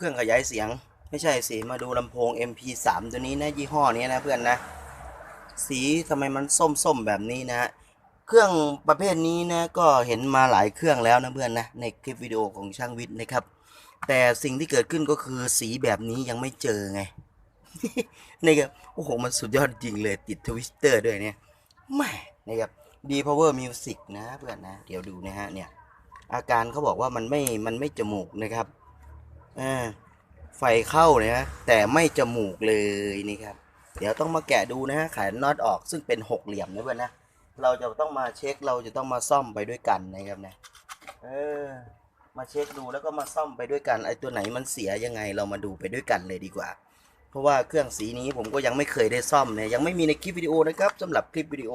เครื่องขยายเสียง ไม่ใช่สิ มาดูลำโพง MP3 ตัวนี้นะยี่ห้อนี้นะเพื่อนนะ สีทำไมมันส้มๆแบบนี้นะเครื่องประเภทนี้นะก็เห็นมาหลายเครื่องแล้วนะเพื่อนนะในคลิปวิดีโอของช่างวิทย์นะครับ แต่สิ่งที่เกิดขึ้นก็คือสีแบบนี้ยังไม่เจอไงนี่ครับโอ้โหมันสุดยอดจริงเลยติดทวิสเตอร์ด้วยเนี่ยแม่นะครับดี power music นะเพื่อนนะ เดี๋ยวดูนะฮะเนี่ยอาการเขาบอกว่ามันไม่มันไม่จมูกนะครับ อ่าไฟเข้านะฮะแต่ไม่จมูกเลยนี่ครับ เดี๋ยวต้องมาแกะดูนะฮะขายน็อตออกซึ่งเป็นหกเหลี่ยมนะเพื่อนนะเราจะต้องมาเช็คเราจะต้องมาซ่อมไปด้วยกันนะครับนะเออมาเช็คดูแล้วก็มาซ่อมไปด้วยกันไอตัวไหนมันเสียยังไงเรามาดูไปด้วยกันเลยดีกว่า เพราะว่าเครื่องสีนี้ผมก็ยังไม่เคยได้ซ่อมเนี่ยยังไม่มีในคลิปวิดีโอนะครับสำหรับคลิปวิดีโอ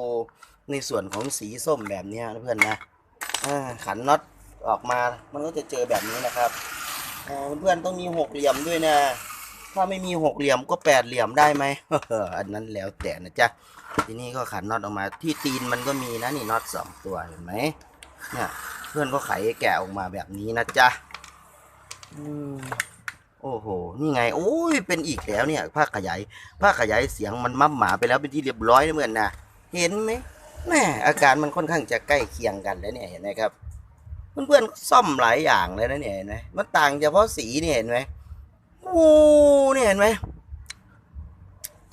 ในส่วนของสีส้มแบบนี้นะเพื่อนนะอ่าขันน็อตออกมามันก็จะเจอแบบนี้นะครับ อ่าเพื่อนต้องมีหกเหลี่ยมด้วยนะ ถ้าไม่มีหกเหลี่ยมก็แปดเหลี่ยมได้ไหมอันนั้นแล้วแต่นะจ๊ะ ทีนี้ก็ขันน็อตออกมา ที่ตีนมันก็มีนะนี่น็อตสองตัวเห็นไหมเนี่ยเพื่อนก็ไขแกะออกมาแบบนี้นะจ๊ะโอ้โห นี่ไง โอ้ย เป็นอีกแล้วเนี่ย ภาคขยาย ภาคขยายเสียงมันมั่มหมาไปแล้วเป็นที่เรียบร้อยนะเพื่อนนะ เห็นไหมแม่อาการมันค่อนข้างจะใกล้เคียงกันแล้วเนี่ย เห็นไหมครับ เพื่อนๆซ่อมหลายอย่างเลยนะเนี่ยเห็นไหมมันต่างเฉพาะสีเนี่ยเห็นไหมโอ้เนี่ยเห็นไหม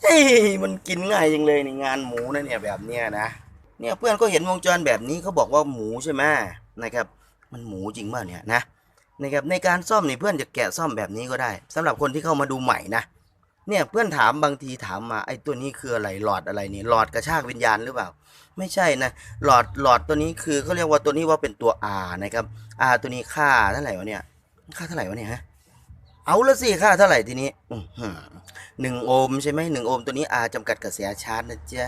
เฮ้ยมันกินง่ายจังเลยในงานหมูนะเนี่ยแบบเนี้ยนะเนี่ยเพื่อนก็เห็นวงจรแบบนี้เขาบอกว่าหมูใช่ไหมนะครับ มันหมูจริงเปล่าเนี่ยนะนะครับในการซ่อมนี่เพื่อนจะแกะซ่อมแบบนี้ก็ได้สำหรับคนที่เข้ามาดูใหม่นะ เนี่ยเพื่อนถามบางทีถามมาไอ้ตัวนี้คืออะไรหลอดอะไรนี่หลอดกระชากวิญญาณหรือเปล่า ไม่ใช่นะหลอดหลอดตัวนี้คือเขาเรียกว่าตัวนี้ว่าเป็นตัว R นะครับ R ตัวนี้ค่าเท่าไหร่วะเนี่ยค่าเท่าไหร่วะเนี่ยฮะเอาละสิค่าเท่าไหร่ทีนี้หนึ่งโอห์มใช่ไหมหนึ่งโอห์มตัวนี้อาจำกัดกระแสชาร์จนะจ๊ะ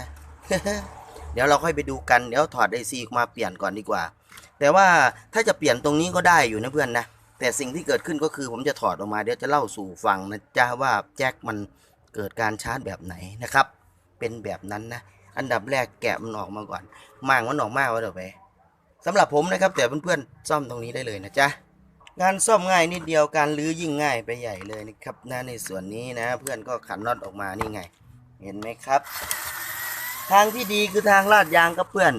เดี๋ยวเราค่อยไปดูกันเดี๋ยวถอดไอซีมาเปลี่ยนก่อนดีกว่า แต่ว่าถ้าจะเปลี่ยนตรงนี้ก็ได้อยู่นะเพื่อนนะ แต่สิ่งที่เกิดขึ้นก็คือผมจะถอดออกมาเดี๋ยวจะเล่าสู่ฟังนะจ๊ะว่าแจ็คมันเกิดการชาร์จแบบไหนนะครับ เป็นแบบนั้นนะ อันดับแรกแกะมันออกมาก่อนมั่างมันออกมากวะเดี๋ยวไปสำหรับผมนะครับ แต่เพื่อนๆซ่อมตรงนี้ได้เลยนะจ๊ะงานซ่อมง่ายนิดเดียวการลื้อยิ่งง่ายไปใหญ่เลยนะครับนะในส่วนนี้นะ เพื่อนก็ขันน็อตออกมานี่ไง เห็นไหมครับ ทางที่ดีคือทางลาดยางครับเพื่อน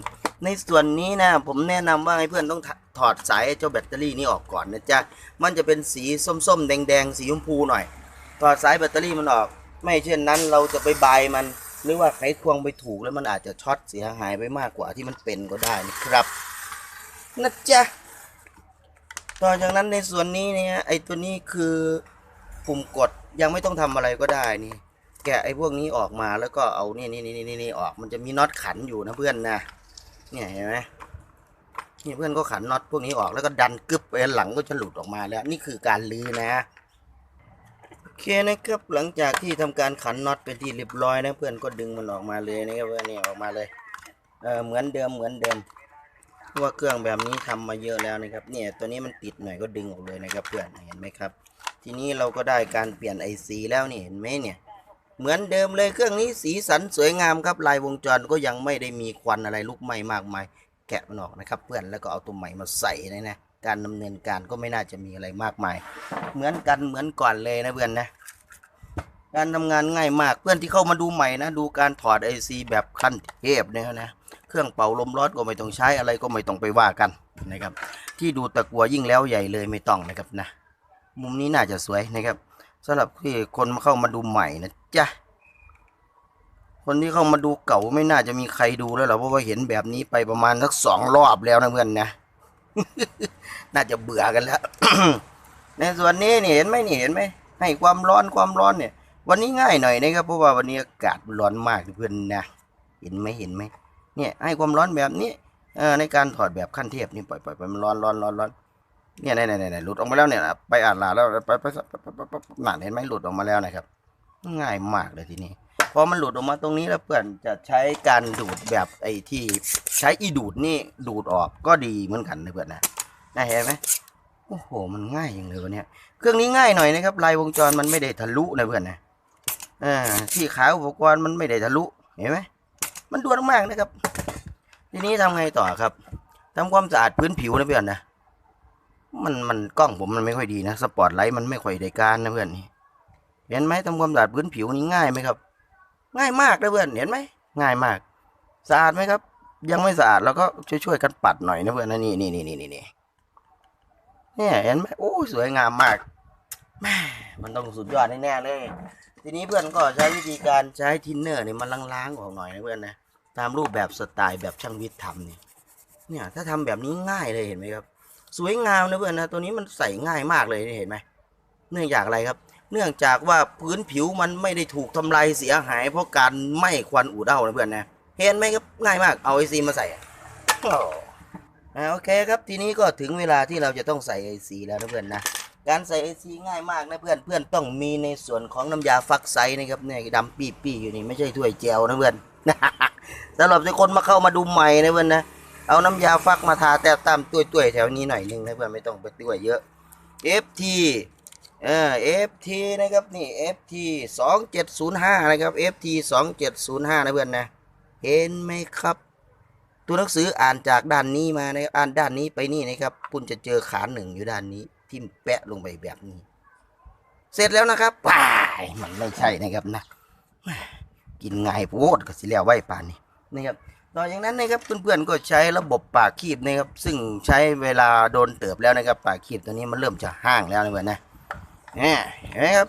ในส่วนนี้นะผมแนะนำว่าให้เพื่อนต้องถถอดสายเจ้าแบตเตอรี่นี้ออกก่อนนะจ๊ะมันจะเป็นสีส้มๆ แดงๆ สีชมพูหน่อย ถอดสายแบตเตอรี่มันออก ไม่เช่นนั้นเราจะไปบายมัน หรือว่าไขควงไปถูกแล้วมันอาจจะช็อตเสียหายไปมากกว่าที่มันเป็นก็ได้นะครับนะจ๊ะต่อจากนั้นในส่วนนี้เนี่ยไอ้ตัวนี้คือปุ่มกดยังไม่ต้องทำอะไรก็ได้นี่ แกะไอ้พวกนี้ออกมาแล้วก็เอานี่นี่นี่นี่นี่ออกมันจะมีน็อตขันอยู่นะเพื่อนนะ เนี่ยเห็นไหมนี่เพื่อนก็ขันน็อตพวกนี้ออกแล้วก็ดันกึบไปหลังก็จะหลุดออกมาแล้ว นี่คือการลื้อนะโอเคนะครับหลังจากที่ทำการขันน็อตเป็นที่เรียบร้อยนะเพื่อนก็ดึงมันออกมาเลยนะครับเพื่อนนี่ออกมาเลยเออเหมือนเดิมเหมือนเดิมว่าเครื่องแบบนี้ทำมาเยอะแล้วนะครับ เนี่ยตัวนี้มันติดหน่อยก็ดึงออกเลยนะครับเพื่อนเห็นไหมครับ ทีนี้เราก็ได้การเปลี่ยนไอซีแล้วนี่เห็นไหมเนี่ย เหมือนเดิมเลยเครื่องนี้สีสันสวยงามครับลายวงจรก็ยังไม่ได้มีควันอะไรลุกไหม้มากมาย แกะมันออกนะครับ เพื่อนแล้วก็เอาตัวใหม่มาใส่นะนะการดำเนินการก็ไม่น่าจะมีอะไรมากมาย เหมือนกันเหมือนก่อนเลยนะเพื่อนนะการทำงานง่ายมากเพื่อนที่เข้ามาดูใหม่นะ ดูการถอดไอซีแบบขั้นเทพเนี่ยนะเครื่องเป่าลมร้อนก็ไม่ต้องใช้อะไรก็ไม่ต้องไปว่ากันนะครับ ที่ดูตะกัวยิ่งแล้วใหญ่เลยไม่ต้องนะครับนะมุมนี้น่าจะสวยนะครับ สำหรับที่คนเข้ามาดูใหม่นะจ๊ะคนที่เข้ามาดูเก่าไม่น่าจะมีใครดูแล้วหรอเพราะว่าเห็นแบบนี้ไปประมาณสักสองรอบแล้วนะเพื่อนนะ น่าจะเบื่อกันแล้ว ในส่วนนี้นี่เห็นไหมนี่เห็นไหมให้ความร้อนความร้อนเนี่ย วันนี้ง่ายหน่อยนะครับเพราะว่าวันนี้อากาศร้อนมากเพื่อนนะเห็นไหมเห็นไหมเนี่ยให้ความร้อนแบบนี้อในการถอดแบบขั้นเทพนี่ปล่อยปล่อยไปมันร้อนร้อนร้อนร้อน เนี่ยไหนไหนไหนหนหลุดออกมาแล้วเนี่ยไปอ่านลาแล้วไปไปหนาเห็นไหมหลุดออกมาแล้วนะครับ ง่ายมากเลยทีนี้พอมันหลุดออกมาตรงนี้แล้วเพื่อนจะใช้การดูดแบบไอ้ที่ใช้อีดูดนี่ดูดออกก็ดีเหมือนกันนะเพื่อนนะนะเห็นไหมโอ้โห มันง่ายอย่างเลยวะเนี่ยเครื่องนี้ง่ายหน่อยนะครับลายวงจรมันไม่ได้ทะลุนะเพื่อนนะอ่าที่ขาอุปกรณ์มันไม่ได้ทะลุเห็นไหมมันด่วนมากนะครับ ทีนี้ทำไงต่อครับทำความสะอาดพื้นผิวนะเพื่อนนะ มันมันกล้องผมมันไม่ค่อยดีนะ สปอตไลท์มันไม่ค่อยได้การนะเพื่อนนี่เห็นไหมทำความสะอาดพื้นผิวนี่ง่ายไหมครับ ง่ายมากนะเพื่อนเห็นไหมง่ายมากสะอาดไหมครับ ยังไม่สะอาดเราก็ช่วยช่วยๆกันปัดหน่อยนะเพื่อนนะนี่นี่นี่นี่นี่นี่เนี่ยเห็นไหมโอ้สวยงามมากแม่มันต้องสุดยอดแน่ๆเลย ทีนี้เพื่อนก็ใช้วิธีการใช้ทินเนอร์เนี่ยมันล้างๆออกหน่อยนะเพื่อนนะตามรูปแบบสไตล์แบบช่างวิทย์ทำเนี่ยเนี่ยถ้าทำแบบนี้ง่ายเลยเห็นไหมครับ สวยงามนะเพื่อนนะตัวนี้มันใส่ง่ายมากเลยเห็นไหมเนื่องจากอะไรครับ เนื่องจากว่าพื้นผิวมันไม่ได้ถูกทำลายเสียหาย เพราะการไหม้ควันอูดเอ้านะเพื่อนนะเห็นไหมครับง่ายมากเอาไอซีมาใส่โอ้โอเคครับทีนี้ก็ถึงเวลาที่เราจะต้องใส่ไอซีแล้วนะเพื่อนนะการใส่ไอซีง่ายมากนะเพื่อนเพื่อนต้องมีในส่วนของน้ำยาฟักไซนะครับเนี่ยดำปี้ปี้อยู่นี่ไม่ใช่ถ้วยเจลนะเพื่อนสำหรับคนมาเข้ามาดูใหม่นะเพื่อนนะ เอาน้ำยาฟักมาทาแต่ตามตัวตัวๆแถวนี้หน่อยหนึงนะเพื่อนไม่ต้องไปตัวเยอะ FT เออ FT นะครับนี่ FT 2705 นะครับ FT 2705 นะเพื่อนนะ เห็นไหมครับ ตัวหนังสืออ่านจากด้านนี้มานะอ่านด้านนี้ไปนี่นะครับคุณจะเจอขาหนึ่งอยู่ด้านนี้ ทิ่มแปะลงไปแบบนี้ เสร็จแล้วนะครับป่ายมันไม่ใช่นะครับนะ กินไงโพดก็สิแล้วไว้ป่านนี้นะครับ ต่อจากนั้นนะครับเพื่อนๆก็ใช้ระบบปากคีบนะครับ ซึ่งใช้เวลาโดนเติบแล้วนะครับ ปากคีบตัวนี้มันเริ่มจะห้างแล้วนะเพื่อนนะเนี่ยเห็นไหมครับ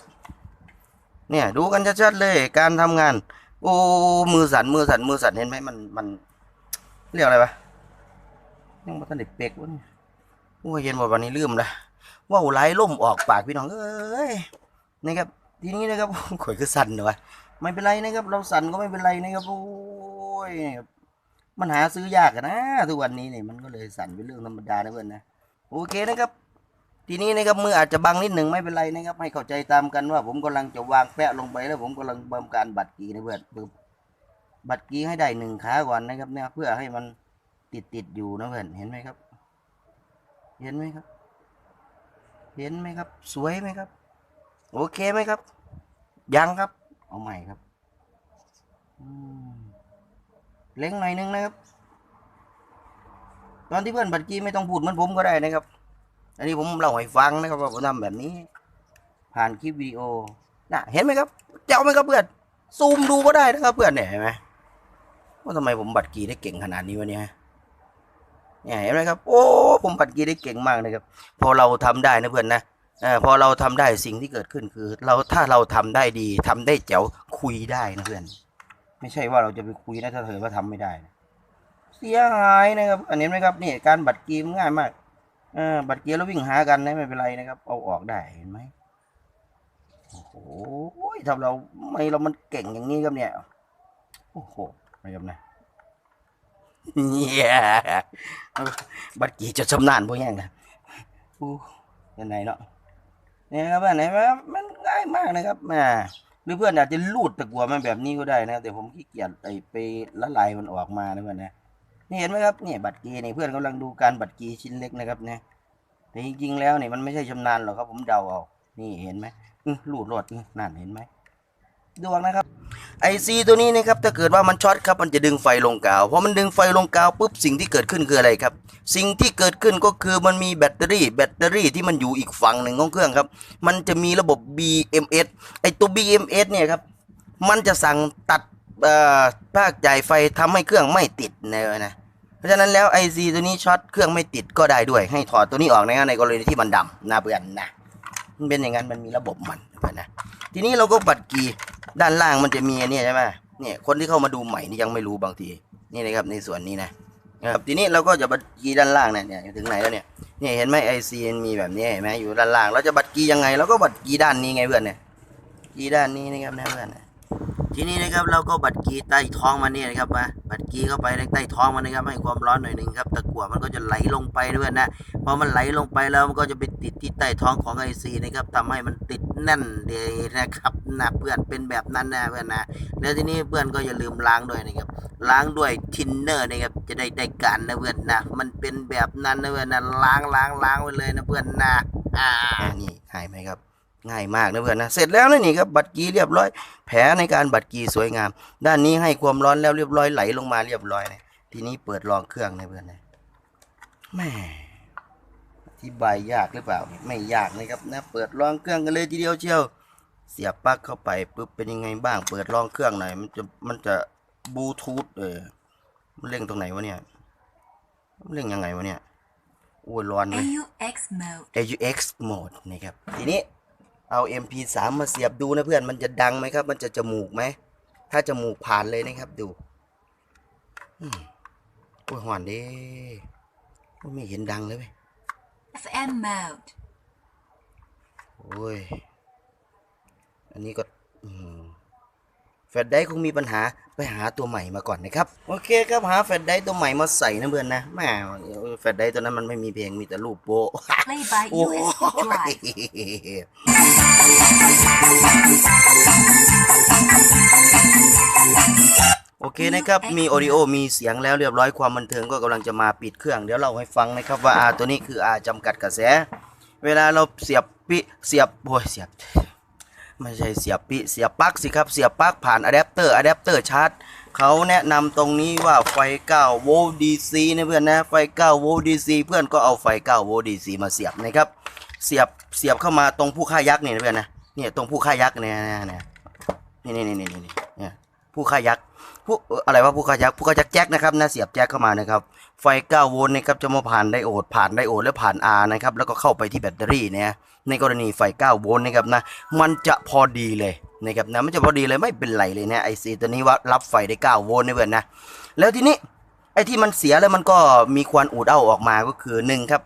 เนี่ยดูกันชัดๆเลยการทำงาน โอ้มือสั่นมือสั่นมือสั่นเห็นไหมมันมันเรียกอะไรวะยังมาทันได้เป๊กวะเนี่ยโอ้ยเย็นว่าวันนี้ลืมละว่าวไหลล่มออกปากพี่น้องเอ้ยนะครับทีนี้นะครับข่อยคือสั่นเหรอวะไม่เป็นไรนะครับ เราสั่นก็ไม่เป็นไรนะครับโอ้ย มันหาซื้อยากนะ ทุกวันนี้เนี่ยมันก็เลยสั่นเป็นเรื่องธรรมดานะเพื่อนนะโอเคนะครับ ทีนี้นะครับมืออาจจะบังนิดหนึ่งไม่เป็นไรนะครับ ให้เข้าใจตามกันว่า ผมกำลังจะวางแปะลงไปแล้วผมกำลังบำการบัตรกีนะเพื่อนปึ๊บบัตรกีให้ได้หนึ่งขาก่อนนะครับเนี่ยเพื่อให้มันติดติดอยู่นะเพื่อนเห็นไหมครับ เห็นไหมครับ เห็นไหมครับ สวยไหมครับ โอเคไหมครับ ยังครับ เอาใหม่ครับ อืม เล็งหน่อยนึงนะครับ ตอนที่เพื่อนบัตรกี้ไม่ต้องพูดเหมือนผมก็ได้นะครับ อันนี้ผมเล่าให้ฟังนะครับว่าผมทำแบบนี้ ผ่านคลิปวิดีโอน่ะเห็นไหมครับเจ้าไหมครับเพื่อนซูมดูก็ได้นะครับ เพื่อนเนี่ยเห็นไหมว่าทำไมผมบัตรกี้ได้เก่งขนาดนี้วะเนี่ยเนี่ยเห็นไหมครับ โอ้ผมบัตรกีได้เก่งมากนะครับ พอเราทำได้นะเพื่อนนะอพอเราทำได้สิ่งที่เกิดขึ้นคือ เราถ้าเราทำได้ดีทำได้แจ๋วคุยได้นะเพื่อน ไม่ใช่ว่าเราจะไปคุยนะถ้าเธอว่าทำไม่ได้นะเสียหายนะครับอันนี้ไหมครับนี่การบัตรเกมง่ายมากเออบัตรเกมแล้ววิ่งหากันนะไม่เป็นไรนะครับ เอาออกได้เห็นไหมโอ้โหทำเราไม่เรามันเก่งอย่างนี้ครับเนี่ยโอ้โหนะครับนะเนี่ยบัตรเกีจะชำนาญพวกแย่งนะอู้ยังไงเนาะเนี่ยครับเพื่อนเห็นไหมครับมันง่ายมากนะครับแหม หรือเพื่อนอาจจะลูดตะกัวมันแบบนี้ก็ได้นะ แต่ผมขี้เกียจไอไปละลายมันออกมานะเพื่อนนะนี่เห็นไหมครับเนี่ยบัตรกีนี่เพื่อนกำลังดูการบัตรกีชิ้นเล็กนะครับเนี่ยแต่จริงๆแล้วเนี่ยมันไม่ใช่ชำนาญหรอกครับ ผมเดาเอานี่เห็นไหมลูดรอดนั่นเห็นไหม ดวงนะครับไอซีตัวนี้นะครับถ้าเกิดว่ามันช็อตครับมันจะดึงไฟลงกาวพอมันดึงไฟลงกาวปุ๊บสิ่งที่เกิดขึ้นคืออะไรครับ สิ่งที่เกิดขึ้นก็คือมันมีแบตเตอรี่ แบตเตอรี่ที่มันอยู่อีกฝั่งหนึ่งของเครื่องครับมันจะมีระบบ BMS ไอตัว BMS เนี่ยครับมันจะสั่งตัดภาคจ่ายไฟทำให้เครื่องไม่ติดนะนะเพราะฉะนั้นแล้ว IC ตัวนี้ช็อตเครื่องไม่ติดก็ได้ด้วย ให้ถอดตัวนี้ออกนะในกรณีที่มันดำนะเพื่อนนะมันเป็นอย่างนั้นมันมีระบบมันนะทีนี้เราก็บัดกี ด้านล่างมันจะมีอันเนี่ยใช่ไหมเนี่ยคนที่เข้ามาดูใหม่นี่ยังไม่รู้บางทีนี่นะครับในส่วนนี้นะนะครับทีนี้เราก็จะบัดกีด้านล่างเนี่ยเนี่ยถึงไหนแล้วเนี่ยเนี่ยเห็นไหมไอซีมีแบบนี้เห็นไหมอยู่ด้านล่างเราจะบัดกียังไงเราก็บัดกีด้านนี้ไงเพื่อนเนี่ยกีด้านนี้นะครับนะเพื่อนนะ ทีนี้นะครับเราก็บัดกีใต้ท้องมันเนี่ยนะครับมาบัดกีเข้าไปในใต้ท้องมันนะครับให้ความร้อนหน่อยหนึ่งครับตะกั่วมันก็จะไหลลงไปนะเพื่อนะพอมันไหลลงไปแล้วมันก็จะไปติดที่ใต้ท้องของไอซีนะครับทำให้มันติดแน่นเลยนะครับนะเพื่อนเป็นแบบนั้นนะเพื่อนนะแล้วทีนี้เพื่อนก็อย่าลืมล้างด้วยนะครับล้างด้วยทินเนอร์นะครับจะได้ได้การนะเพื่อนนะมันเป็นแบบนั้นนะเพื่อนนะล้างล้างล้างไปเลยนะเพื่อนนะอ่านี่ง่ายไหมครับ ง่ายมากนะเพื่อนนะเสร็จแล้วนะนี่ครับบัตรกีเรียบร้อย แผลในการบัตรกีสวยงาม ด้านนี้ให้ความร้อนแล้วเรียบร้อยไหลลงมาเรียบร้อยนะทีนี้เปิดลองเครื่องนะเพื่อนนะแหม่ทีธิบายยากหรือเปล่า ไม่ยากนะครับนะ เปิดลองเครื่องกันเลยทีเดียวเชียว เสียบปลั๊กเข้าไปปุ๊บเป็นยังไงบ้าง เปิดลองเครื่องหน่อยมันจะมันจะบลูทูธเออมันเร่งตรงไหนวะเนี่ยมันเร่งยังไงวะเนี่ยโอ้ยร้อนเลย AUX mode. AUX mode นะครับทีนี้ เอา MP3 มาเสียบดูนะเพื่อนมันจะดังไหมครับ มันจะจมูกไหม ถ้าจมูกผ่านเลยนะครับดูอืมโอ้ยหวานเด้โอ้ยไม่เห็นดังเลยเว้ย FM mode. โอ้ย อันนี้ก็ อืมแฟ ลชไดรฟ์คงมีปัญหาไปหาตัวใหม่มาก่อนนะครับ โอเคครับหาแฟลชไดรฟ์ตัวใหม่มาใส่นะเพื่อนนะแหม่แฟลชไดรฟ์ตัวนั้นมันไม่มีเพลงมีแต่รูปโปะ Play by โอ้ USB ย drive. โอเคนะครับ มีออดิโอ มีเสียงแล้วเรียบร้อยความบันเทิงก็กำลังจะมาปิดเครื่อง เดี๋ยวเราให้ฟังนะครับว่า R ตัวนี้คือ R จำกัดกระแส เวลาเราเสียบปิเสียบโอ้ยเสียบ ไม่ใช่เสียบปิเสียบปลั๊กสิครับ เสียบปลั๊กผ่านอะแดปเตอร์อะแดปเตอร์ชาร์จเขาแนะนำตรงนี้ว่าไฟ9โวลต์ DC นะเพื่อนนะไฟ9โวลต์ DC เพื่อนก็เอาไฟ9โวลต์ DC มาเสียบนะครับเสียบเสียบเข้ามาตรงผู้ค่ายักษ์นี่นะเพื่อนนะเนี่ยตรงผู้ค่ายักษ์เนี่ยเนี่ยเนี่ยนี่นี่นี่นี่นี่เนี่ย ผู้ค่ายักษ์ผู้อะไรวะผู้ค่ายักษ์ผู้ค่ายักษ์แจ็คนะครับนะเสียบแจ็คเข้ามานะครับ ไฟ 9 โวลต์นะครับจะมาผ่านไดโอดผ่านไดโอดและผ่าน R นะครับแล้วก็เข้าไปที่แบตเตอรี่เนี่ยในกรณีไฟ 9 โวลต์นะครับนะมันจะพอดีเลยนะครับนะมันจะพอดีเลยไม่เป็นไรเลยนะไอซีตัวนี้ว่ารับไฟได้ 9 โวลต์นะเพื่อนนะแล้วทีนี้ไอที่มันเสียแล้วมันก็มีควันอูดเอาออกมาก็คือหนึ่งครับ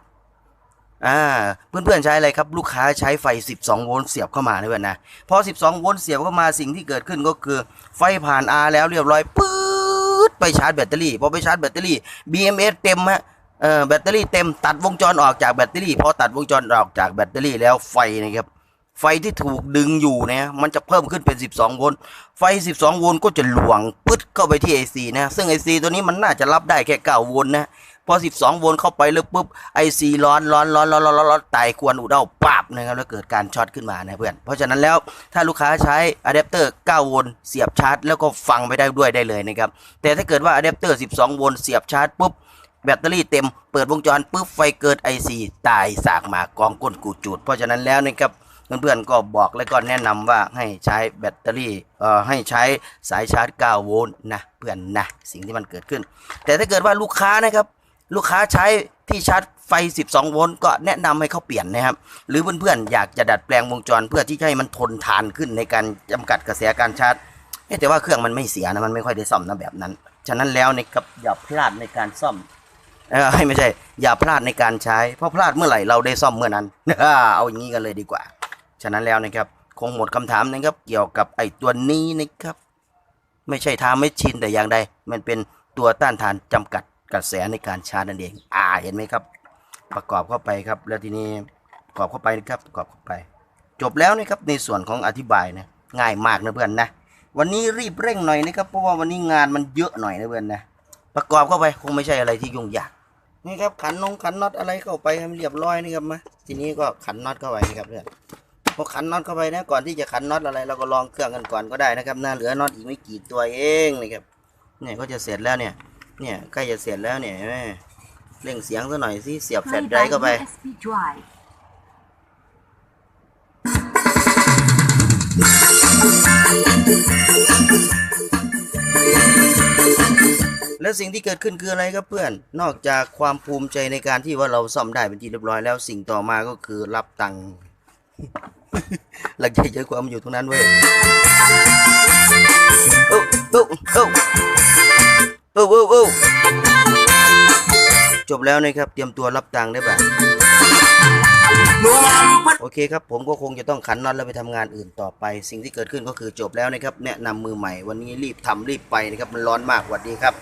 อ่าเพื่อนๆใช้อะไรครับลูกค้าใช้ไฟ 12 โวลต์เสียบเข้ามานะเพื่อนนะพอ 12 โวลต์เสียบเข้ามาสิ่งที่เกิดขึ้นก็คือไฟผ่าน R แล้วเรียบร้อยปื๊ดไปชาร์จแบตเตอรี่พอไปชาร์จแบตเตอรี่ BMS เต็มฮะเอ่อแบตเตอรี่เต็มตัดวงจรออกจากแบตเตอรี่พอตัดวงจรออกจากแบตเตอรี่แล้วไฟนะครับไฟที่ถูกดึงอยู่เนี่ยมันจะเพิ่มขึ้นเป็น 12 โวลต์ไฟ 12 โวลต์ก็จะหลวงปึ๊ดเข้าไปที่ AC นะ ซึ่ง AC ตัวนี้มันน่าจะรับได้แค่ 9 โวลต์นะ อ 12 โวลต์เข้าไปแล้วปุ๊บ IC ร้อนร้อนร้อนร้อนร้อนร้อนร้อนตายควรอุดเอาปับนะครับแล้วเกิดการช็อตขึ้นมานะเพื่อนเพราะฉะนั้นแล้วถ้าลูกค้าใช้อะแดปเตอร์ 9 โวลต์เสียบชาร์จ แล้วก็ฟังไปได้ด้วยได้เลยนะครับแต่ถ้าเกิดว่าอะแดปเตอร์ 12 โวลต์เสียบชาร์จปุ๊บแบตเตอรี่เต็มเปิดวงจรปุ๊บไฟเกิด IC ตายสากหมากองก้นกูจูด เพราะฉะนั้นแล้วนะครับเพื่อนๆก็บอกและก็แนะนำว่าให้ใช้แบตเตอรี่เอ่อให้ใช้สายชาร์จ 9 โวลต์นะเพื่อนนะสิ่งที่มันเกิดขึ้น แต่ถ้าเกิดว่าลูกค้านะครับ ลูกค้าใช้ที่ชาร์จไฟ 12 โวลต์ก็แนะนำให้เขาเปลี่ยนนะครับ หรือเพื่อนๆอยากจะดัดแปลงวงจรเพื่อที่ให้มันทนทานขึ้นในการจำกัดกระแสการชาร์จเอ๊ะแต่ว่าเครื่องมันไม่เสียนะมันไม่ค่อยได้ซ่อมนะแบบนั้น ฉะนั้นแล้วนะครับอย่าพลาดในการซ่อมเออไม่ใช่ อย่าพลาดในการใช้ เพราะพลาดเมื่อไหร่เราได้ซ่อมเมื่อนั้นเอาอย่างนี้กันเลยดีกว่า ฉะนั้นแล้วนะครับคงหมดคำถามนะครับเกี่ยวกับไอ้ตัวนี้นะครับ ไม่ใช่ทาไม่ชินแต่อย่างใดมันเป็นตัวต้านทานจำกัด กระแสในการชาร์จนั่นเอง อ่าเห็นไหมครับ ประกอบเข้าไปครับ แล้วทีนี้ประกอบเข้าไปนะครับประกอบเข้าไป จบแล้วนะครับในส่วนของอธิบายนะง่ายมากนะเพื่อนนะวันนี้รีบเร่งหน่อยนะครับเพราะว่าวันนี้งานมันเยอะหน่อยนะเพื่อนนะประกอบเข้าไปคงไม่ใช่อะไรที่ยุ่งยากนี่ครับขันนงขันน็อตอะไรเข้าไปให้มันเรียบร้อยนี่ครับมาทีนี้ก็ขันน็อตเข้าไปนี่ครับเพื่อนพอขันน็อตเข้าไปนะก่อนที่จะขันน็อตอะไรเราก็ลองเครื่องกันก่อนก็ได้นะครับน่าเหลือน็อตอีกไม่กี่ตัวเองนะครับเนี่ยก็จะเสร็จแล้วเนี่ย เนี่ยใกล้จะเสร็จแล้วเนี่ยเห็นไหมเร่งเสียงซะหน่อยสิเสียบแฟล Play ชไดร by ฟ์เข้าไป USB drive. แล้วสิ่งที่เกิดขึ้นคืออะไรครับเพื่อน นอกจากความภูมิใจในการที่ว่าเราซ่อมได้เป็นที่เรียบร้อยแล้วสิ่งต่อมาก็คือรับตังค์หลังใจเยอะกว่ามันอยู่ตรงนั้นเว้ยโอ้โอ้โอ้ โอ้โอ้โอ้จบแล้วนะครับ เตรียมตัวรับตังค์ได้ป่ะโอเคครับ ผมก็คงจะต้องขันน็อตแล้วไปทำงานอื่นต่อไป สิ่งที่เกิดขึ้นก็คือจบแล้วนะครับ แนะนำมือใหม่ วันนี้รีบทำรีบไปนะครับ มันร้อนมากสวัสดีครับ